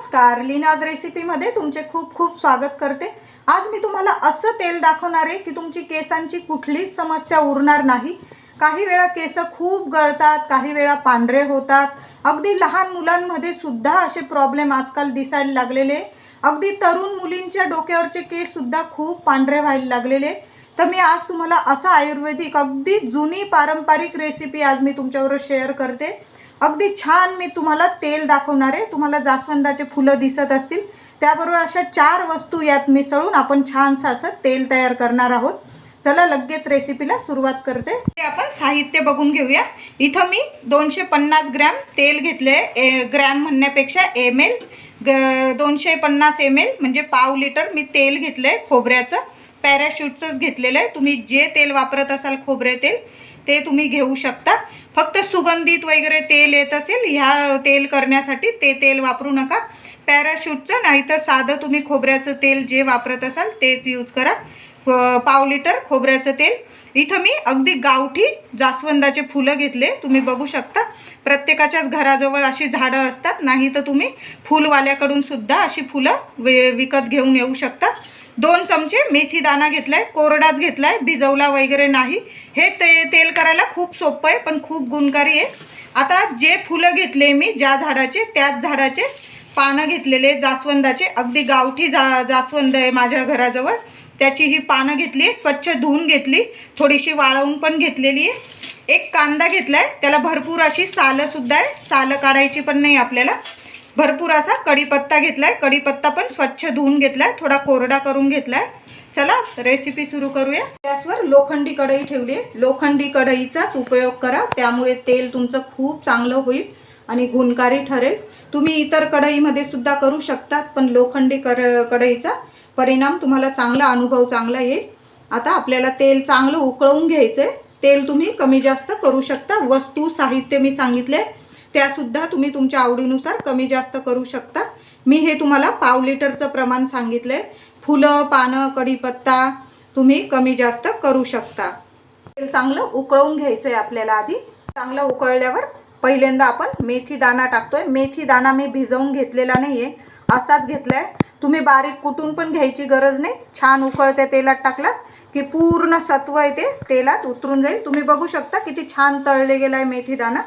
नमस्कार लीनाज रेसिपीमध्ये तुमचे खूप खूप स्वागत करते. आज मी तुम्हाला असं तेल दाखवणार आहे की तुमची केसांची कुठलीच समस्या उरणार नाही. काही वेळा केस खूप गळतात काही वेळा पांढरे होतात. अगदी लहान मुलांमध्ये सुद्धा असे प्रॉब्लेम आजकाल दिसायला लागलेले अगदी तरुण मुलींच्या डोक्यावरचे केस सुद्धा खूप पांढरे व्हायला लागलेले तर मी आज तुम्हाला असं आयुर्वेदिक अगदी जुनी पारंपरिक रेसिपी आज मी तुमच्याबरोबर शेअर करते. अगदी छान मी तुम्हाला तेल दाखवणार आहे. तुम्हाला जास्वंदाचे फुलं दिसत असतील. त्याबरोबर अशा चार वस्तू यात मिसळून आपण छानसं असं तेल तयार करणार आहोत. चला लगेच रेसिपीला सुरुवात करते. ते आपण साहित्य बघून घेऊया. इथं मी दोनशे पन्नास ग्रॅम तेल घेतले ए ग्रॅम म्हणण्यापेक्षा एम एल ग दोनशे पन्नास एम एल म्हणजे पाव लिटर मी तेल घेतलं आहे खोबऱ्याचं. पॅराशूटचंच घेतलेलं आहे. तुम्ही जे तेल वापरत असाल खोबरे तेल ते तुम्ही घेऊ शकता फक्त सुगंधित वगैरे तेल येत असेल ह्या तेल करण्यासाठी ते तेल वापरू नका. पॅराशूटचं नाही तर साधं तुम्ही खोबऱ्याचं तेल जे वापरत असाल तेच यूज करा. पाव लिटर खोबऱ्याचं तेल. इथं मी अगदी गावठी जास्वंदाचे फुलं घेतले. तुम्ही बघू शकता. प्रत्येकाच्याच घराजवळ अशी झाडं असतात. नाही तर तुम्ही फुलवाल्याकडून सुद्धा अशी फुलं वे विकत घेऊन येऊ शकता. दोन चमचे मेथी दाणा घेतलाय कोरडाच घेतलाय भिजवला वगैरे नाही. हे ते तेल करायला खूप सोपं आहे पण खूप गुणकारी आहे. आता जे फुलं घेतले मी ज्या झाडाचे त्याच झाडाचे पानं घेतलेले जास्वंदाचे. अगदी गावठी जा जास्वंद आहे माझ्या घराजवळ. त्याची ही पानं घेतली स्वच्छ धुवून घेतली थोडीशी वाळवून पण घेतलेली आहे. एक कांदा घेतलाय त्याला भरपूर अशी सालंसुद्धा आहे सालं काढायची पण नाही आपल्याला. भरपूर असा कढीपत्ता घेतलाय कढीपत्ता पण स्वच्छ धुवून घेतलाय थोडा कोरडा करून घेतलाय. चला रेसिपी सुरू करूया. गॅसवर लोखंडी कढई ठेवली आहे. लोखंडी कढईचाच उपयोग करा त्यामुळे तेल तुमचं खूप चांगलं होईल आणि गुणकारी ठरेल. तुम्ही इतर कढईमध्ये सुद्धा करू शकतात पण लोखंडी कर कढईचा. परिणाम तुम्हाला चांगला अनुभव चांगला येईल. आता आपल्याला तेल चांगलं उकळवून घ्यायचं आहे तेल तुम्ही कमी जास्त करू शकता. वस्तू साहित्य मी सांगितले त्यासुद्धा तुम्ही तुमच्या आवडीनुसार कमी जास्त करू शकता. मी हे तुम्हाला पाव लिटरचं प्रमाण सांगितलं आहे फुलं पानं कढीपत्ता तुम्ही कमी जास्त करू शकता. तेल चांगलं उकळवून घ्यायचं आहे आपल्याला आधी. चांगलं उकळल्यावर पहिल्यांदा आपण मेथी दाणा टाकतोय. मेथी दाणा मी भिजवून घेतलेला नाही आहे असाच घेतला आहे तुम्ही बारीक कुटून पण घ्यायची गरज नाही. छान उकळत्या तेलात टाकलात की पूर्ण सत्व आहे ते तेलात उतरून जाईल. तुम्ही बघू शकता किती छान तळले गेला आहे मेथीदाणा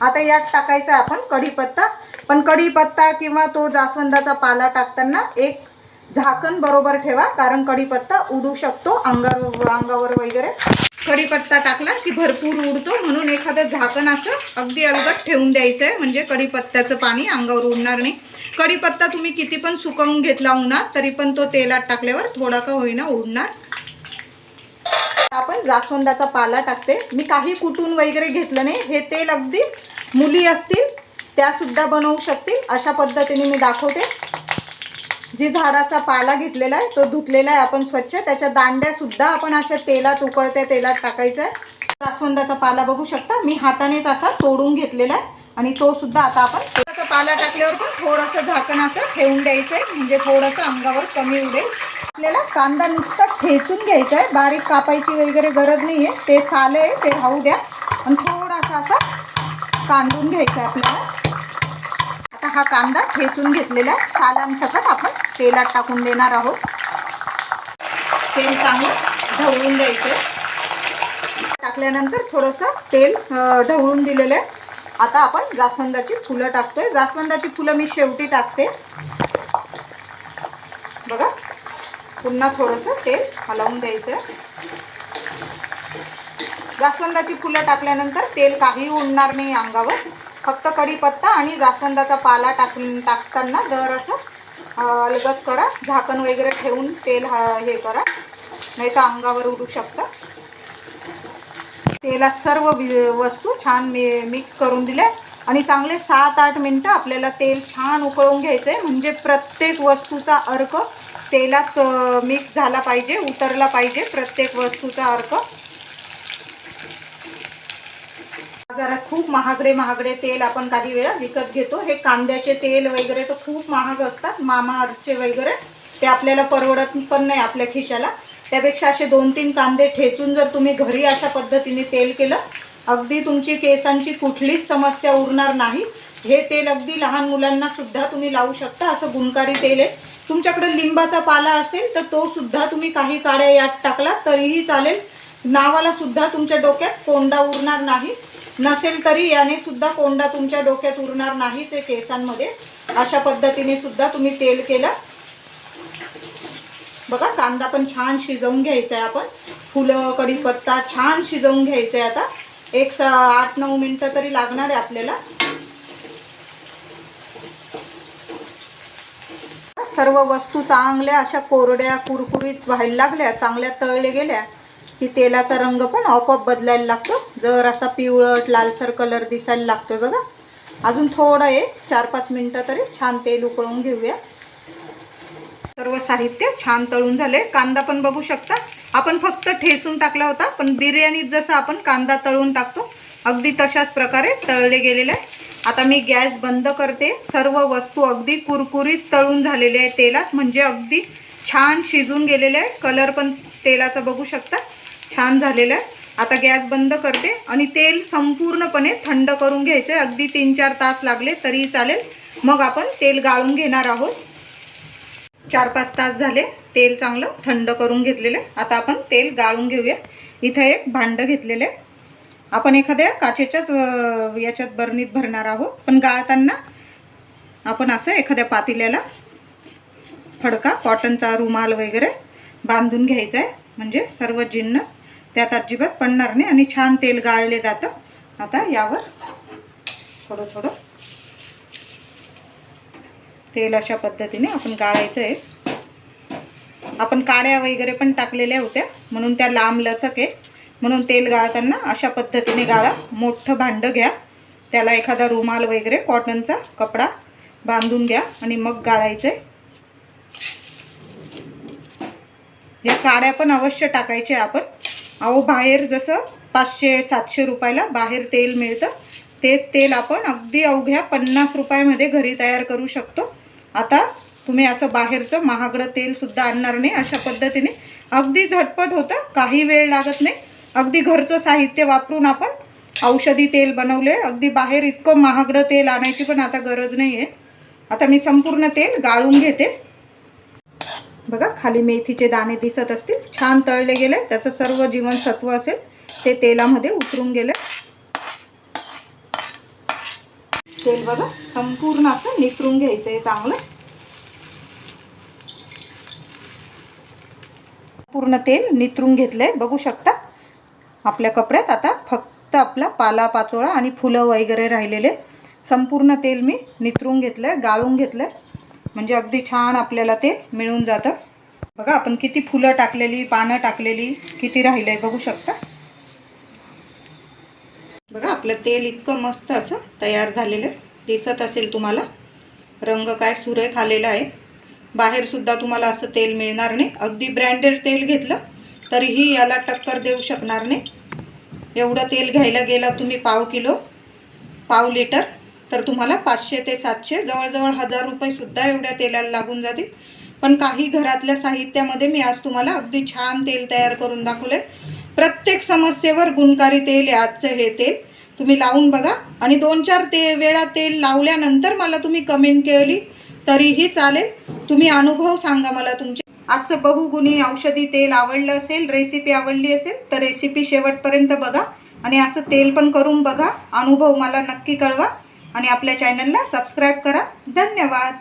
आता यात टाकायचा आहे आपण कढीपत्ता. पण कढीपत्ता किंवा तो जास्वंदाचा पाला टाकताना एक झाकण बरोबर ठेवा कारण कढीपत्ता उडू शकतो अंगावर अंगावर वगैरे. कढीपत्ता टाकला की भरपूर उडतो म्हणून एखादं झाकण असं अगदी अलगद ठेवून द्यायचं आहे म्हणजे कढीपत्त्याचं पाणी अंगावर उडणार नाही. कढीपत्ता तुम्ही किती पण सुकवून घेतला उन्हात तरी पण तो तेलात टाकल्यावर थोडा का होईना उडणार. आपण जास्वंदाचा पाला टाकते. मी काही कुटून वगैरे घेतलं नाही. हे तेल अगदी मुली असतील त्यासुद्धा बनवू शकतील. अशा पद्धतीने मी दाखवते. जी झाडाचा पाला घेतलेला आहे तो धुतलेला आहे आपण स्वच्छ. त्याच्या दांड्यासुद्धा आपण अशा तेलात उकळत्या तेलात टाकायचा आहे. जास्वंदाचा पाला बघू शकता. मी हातानेच असा तोडून घेतलेला आहे आणि तो सुद्धा आता आपण काला टाकल्यावर पण थोडंसं झाकण असं ठेवून द्यायचं आहे म्हणजे थोडंसं अंगावर कमी उडेल. आपल्याला कांदा नुसता ठेचून घ्यायचा आहे बारीक कापायची वगैरे गरज नाही आहे ते सालं आहे ते राहू द्या. आणि थोडासा असा कांदून घ्यायचा आहे आपल्याला. आता हा कांदा ठेचून घेतलेला आहे. सालांसकट आपण तेलात टाकून देणार आहोत. तेल चांगलं ढवळून द्यायचं टाकल्यानंतर थोडंसं तेल ढवळून दिलेलं आहे. आता आपण जास्वंदाची फुलं टाकतोय. जास्वंदाची फुलं मी शेवटी टाकते. बघा पुन्हा थोडंसं तेल हलवून द्यायचं. जास्वंदाची फुलं टाकल्यानंतर तेल काही उडणार नाही अंगावर. फक्त कढीपत्ता आणि जास्वंदाचा पाला टाक टाकताना दर असं अं, अलगद करा. झाकण वगैरे ठेवून तेल हे करा. नाही तर अंगावर उडू शकतं. तेलात सर्व वस्तू छान मी मिक्स करून दिल्या. आणि चांगले सात आठ मिनटं आपल्याला तेल छान उकळून घ्यायचं आहे म्हणजे प्रत्येक वस्तूचा अर्क तेलात मिक्स झाला पाहिजे उतरला पाहिजे प्रत्येक वस्तूचा अर्क. बाजारात खूप महागडे महागडे तेल आपण काही वेळा विकत घेतो. हे कांद्याचे तेल वगैरे तर खूप महाग असतात. मामा अर्चे वगैरे. ते आपल्याला परवडत पण नाही आपल्या खिशाला. त्यापेक्षा असे दोन तीन कांदे ठेचून जर तुम्ही घरी अशा पद्धतीने तेल केलं अगदी तुमची केसांची कुठलीच समस्या उरणार नाही. हे तेल अगदी लहान मुलांना सुद्धा तुम्ही लावू शकता असं गुणकारी तेल आहे. तुमच्याकडे लिंबाचा पाला असेल तर तो सुद्धा तुम्ही काही काड्या यात टाकला तरीही चालेल. नावाला सुद्धा तुमच्या डोक्यात कोंडा उरणार नाही. नसेल तरी याने सुद्धा कोंडा तुमच्या डोक्यात उरणार नाहीच आहे केसांमध्ये. अशा पद्धतीने सुद्धा तुम्ही तेल केलं. बघा कांदा पण छान शिजवून घ्यायचा आहे आपण. फुलं कढीपत्ता छान शिजवून घ्यायचा आहे आता. एक स आठ नऊ मिनटं तरी लागणार आहे आपल्याला. सर्व वस्तू चांगल्या अशा कोरड्या कुरकुरीत व्हायला लागल्या चांगल्या तळले गेल्या की तेलाचा रंग पण आपोआप बदलायला लागतो. जर असा पिवळट लालसर कलर दिसायला लागतोय बघा. अजून थोडं एक चार पाच मिनटं तरी छान तेल उकळून घेऊया. सर्व साहित्य छान तळून झाले. कांदा पण बघू शकता. आपण फक्त ठेसून टाकला होता पण बिर्याणीत जसं आपण कांदा तळून टाकतो अगदी तशाच प्रकारे तळले गेलेले आहे आता मी गॅस बंद करते. सर्व वस्तू अगदी कुरकुरीत तळून झालेले आहे तेलात म्हणजे अगदी छान शिजून गेलेले आहे कलर पण तेलाचा बघू शकता. छान झालेला आहे. आता गॅस बंद करते आणि तेल संपूर्णपणे थंड करून घ्यायचं आहे अगदी तीन चार तास लागले तरी चालेल. मग आपण तेल गाळून घेणार आहोत. चार पाच तास झाले तेल चांगलं थंड करून घेतलेले आता आपण तेल गाळून घेऊया. इथं एक भांडं घेतलेले आपण एखाद्या काचेच्याच याच्यात बरणीत भरणार आहोत. पण गाळताना आपण असं एखाद्या पातेल्याला फडका कॉटनचा रुमाल वगैरे बांधून घ्यायचा आहे. म्हणजे सर्व जिन्नस त्यात अजिबात पडणार नाही आणि छान तेल गाळले जातं. आता यावर थोडं थोडं तेल अशा पद्धतीने आपण गाळायचं आहे आपण काड्या वगैरे पण टाकलेल्या होत्या. म्हणून त्या लांब लचक आहे. म्हणून तेल गाळताना अशा पद्धतीने गाळा. मोठं भांडं घ्या. त्याला एखादा रुमाल वगैरे कॉटनचा कपडा बांधून द्या आणि मग गाळायचं आहे या काड्या पण अवश्य टाकायच्या आपण. अहो बाहेर जसं पाचशे सातशे रुपयाला बाहेर तेल मिळतं तेच तेल आपण अगदी अवघ्या पन्नास रुपयामध्ये घरी तयार करू शकतो. आता तुम्ही असं बाहेरचं महागडं तेलसुद्धा आणणार नाही अशा पद्धतीने. अगदी झटपट होतं काही वेळ लागत नाही. अगदी घरचं साहित्य वापरून आपण औषधी तेल बनवले. अगदी बाहेर इतकं महागडं तेल आणायची पण आता गरज नाही आहे आता मी संपूर्ण तेल गाळून घेते. बघा खाली मेथीचे दाणे दिसत असतील. छान तळले गेले. त्याचं सर्व जीवनसत्व असेल. ते तेलामध्ये उतरून गेलं. तेल बघा संपूर्ण असं निथरून घ्यायचं आहे चांगलं. पूर्ण तेल निथरून घेतलंय बघू शकता. आपल्या कपड्यात आता फक्त आपला पाला पाचोळा आणि फुलं वगैरे राहिलेले. संपूर्ण तेल मी नितरून घेतलंय गाळून घेतलंय. म्हणजे अगदी छान आपल्याला ते मिळून जातं. बघा आपण किती फुलं टाकलेली पानं टाकलेली किती राहिलं आहे बघू शकता. बघा आपलं तेल इतकं मस्त असं तयार झालेलं दिसत असेल तुम्हाला. रंग काय सुरेख आलेला आहे. बाहेरसुद्धा तुम्हाला असं तेल मिळणार नाही. अगदी ब्रँडेड तेल घेतलं तरीही याला टक्कर देऊ शकणार नाही. एवढं तेल घ्यायला गेला तुम्ही पाव किलो पाव लिटर तर तुम्हाला पाचशे ते सातशे जवळजवळ हजार रुपयेसुद्धा एवढ्या तेलाला लागून जातील. पण काही घरातल्या साहित्यामध्ये मी आज तुम्हाला अगदी छान तेल तयार करून दाखवलं प्रत्येक समस्येवर गुणकारी तेल आहे. आजचं हे तेल तुम्ही लावून बघा. आणि दोन चार ते वेळा तेल लावल्यानंतर मला तुम्ही कमेंट केली तरीही चालेल. तुम्ही अनुभव सांगा मला तुमचे. आजचं बहुगुणी औषधी तेल आवडलं असेल रेसिपी आवडली असेल तर रेसिपी शेवटपर्यंत बघा. आणि असं तेल पण करून बघा. अनुभव मला नक्की कळवा. आणि आपल्या चॅनलला सबस्क्राईब करा. धन्यवाद.